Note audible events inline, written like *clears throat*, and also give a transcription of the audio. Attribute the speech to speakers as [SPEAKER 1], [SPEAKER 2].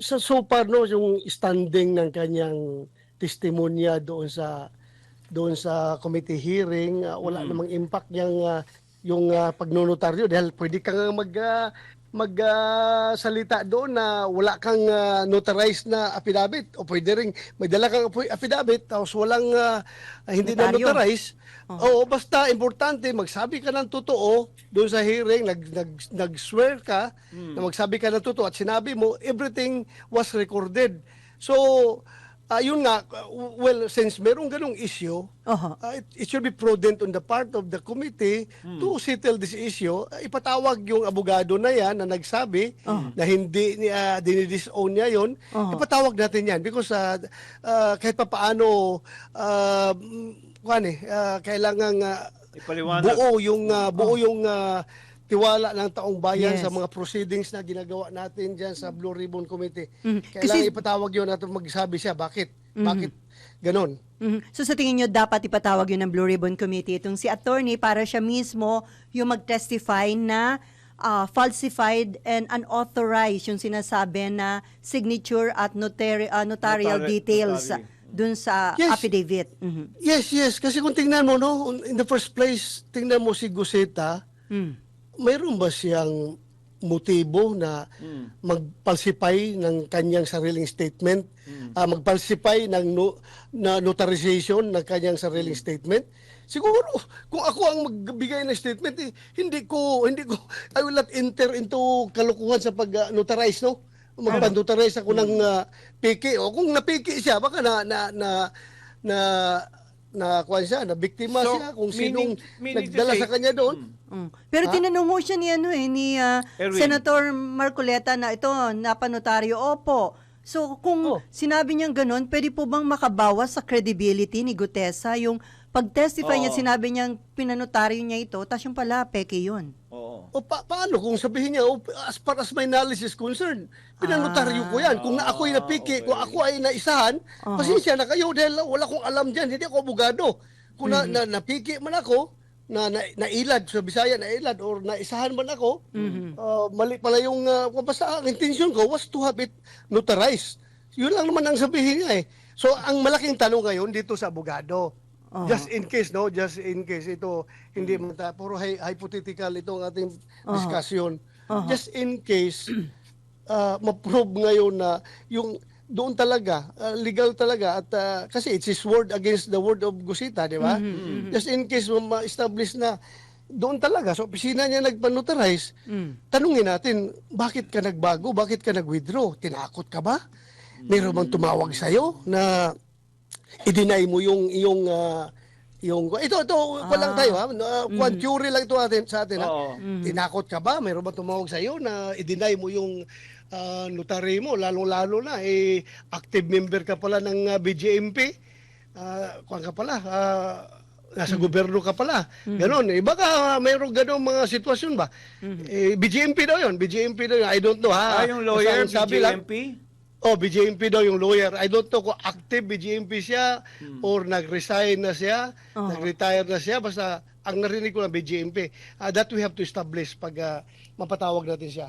[SPEAKER 1] sa so far no yung standing ng kanyang testimonya doon sa doon sa committee hearing ah, wala
[SPEAKER 2] Mm.
[SPEAKER 1] namang impact niyang ah, yung uh, pagnonotaryo dahil pwede kang mag ah, mag ah, salita doon na wala kang ah, notarized na affidavit o pwede ring may dala kang affidavit tapos walang ah, hindi na
[SPEAKER 3] Notaryo.
[SPEAKER 1] notarized Oo, basta importante magsabi ka ng totoo doon sa hearing, nag, nag, nag-swear ka na magsabi ka ng totoo at sinabi mo everything was recorded. So, ayun nga, uh, well, since merong ganong issue,
[SPEAKER 3] Oho.
[SPEAKER 1] uh, it, it should be prudent on the part of the committee to settle this issue. Uh, ipatawag yung abogado na yan na nagsabi na hindi uh, dinidisown niya yon.
[SPEAKER 3] Uh-huh.
[SPEAKER 1] Ipatawag natin yan because uh, uh, kahit pa paano, uh, mm, kuwan eh, uh, kailangan uh,
[SPEAKER 2] Ipaliwanag.
[SPEAKER 1] buo yung uh, buo yung uh, tiwala ng taong bayan
[SPEAKER 3] Yes.
[SPEAKER 1] sa mga proceedings na ginagawa natin diyan sa Blue Ribbon Committee.
[SPEAKER 3] Mhm.
[SPEAKER 1] Kailangan
[SPEAKER 3] Kasi-
[SPEAKER 1] ipatawag yun at magsabi siya bakit bakit ganon.
[SPEAKER 3] Mhm. So sa tingin nyo, dapat ipatawag yun ng Blue Ribbon Committee itong si attorney para siya mismo yung mag-testify na ah, falsified and unauthorized yung sinasabi na signature at notary, ah, notarial
[SPEAKER 2] Notary-
[SPEAKER 3] details
[SPEAKER 2] notary.
[SPEAKER 3] dun sa
[SPEAKER 1] Yes.
[SPEAKER 3] affidavit. Mhm.
[SPEAKER 1] Yes, yes. Kasi kung tingnan mo, no, in the first place, tingnan mo si Guseta,
[SPEAKER 3] Mm.
[SPEAKER 1] Mayroon ba siyang motibo na magpalsify ng kanyang sariling statement, ah, magpalsify ng no, na notarization ng kanyang sariling statement? Siguro, kung ako ang magbigay ng statement, eh, hindi ko, hindi ko, I will not enter into kalukuhan sa pag-notarize, no? Magpa-notarize ako ng ah, piki. O kung napiki siya, baka na, na, na, na, na, kuwan siya, na biktima
[SPEAKER 2] So,
[SPEAKER 1] siya, kung
[SPEAKER 2] meaning-
[SPEAKER 1] sinong
[SPEAKER 2] meaning
[SPEAKER 1] nagdala
[SPEAKER 2] say-
[SPEAKER 1] sa kanya doon.
[SPEAKER 3] Mm. Pero
[SPEAKER 1] Ha?
[SPEAKER 3] tinanong mo siya ni ano eh ni
[SPEAKER 2] Erwin.
[SPEAKER 3] Senator Marcoleta na ito napanotaryo. Opo. So kung
[SPEAKER 1] Oh.
[SPEAKER 3] sinabi niyang ganun, pwede po bang makabawas sa credibility ni Gutesa yung pag-testify niya
[SPEAKER 2] Oo.
[SPEAKER 3] sinabi niyang pinanotaryo niya ito, tapos yung pala peke yun.
[SPEAKER 1] O pa- paano kung sabihin niya, oh, as far as my knowledge is concerned, pinanotaryo ko yan. Kung na ako'y napiki,
[SPEAKER 2] okay.
[SPEAKER 1] kung ako ay naisahan,
[SPEAKER 3] Aha.
[SPEAKER 1] pasensya na kayo dahil wala kong alam dyan, hindi ako abogado. Kung na, na, napiki man ako, na, na nailad sa Bisaya nailad or naisahan man ako, ah, mali pala yung uh, basta ang intention ko was to have it notarized. Yun lang naman ang sabihin niya eh. So ang malaking tanong ngayon dito sa abogado,
[SPEAKER 3] Aha.
[SPEAKER 1] just in case no, just in case ito hindi man ta, puro hy- hypothetical itong ating discussion. Just in case *clears throat* uh, ma-prove ngayon na yung doon talaga, uh, legal talaga at uh, kasi it's his word against the word of Gusita, di ba? Just in case ma- ma-establish na doon talaga sa opisina niya nagpanotarize,
[SPEAKER 3] Mm.
[SPEAKER 1] tanungin natin, bakit ka nagbago? Bakit ka nag-withdraw? Tinakot ka ba? Meron bang tumawag sa'yo na i-deny mo yung yung ah, yung ito ito ko lang tayo ha? Uh, quantity lang ito atin sa atin ha?
[SPEAKER 2] Oo.
[SPEAKER 1] tinakot ka ba? Mayroon ba tumawag sa iyo na i-deny mo yung ah, notary mo? Lalo lalo na eh active member ka pala ng ah, BJMP ah kuwan ka pala ah, nasa gobyerno ka pala. Ganon eh. Baka mayroong ganong mga sitwasyon ba? Eh, BJMP daw yun BJMP daw yun. I don't know ha?
[SPEAKER 2] Ah, yung lawyer,
[SPEAKER 1] Basta sabi lang-
[SPEAKER 2] BJMP?
[SPEAKER 1] Oh, BJMP daw yung lawyer. I don't know kung active BJMP siya or nag-resign na siya,
[SPEAKER 3] Oh.
[SPEAKER 1] nag-retire na siya. Basta ang narinig ko ng BJMP. Ah, that we have to establish pag ah, mapatawag natin siya.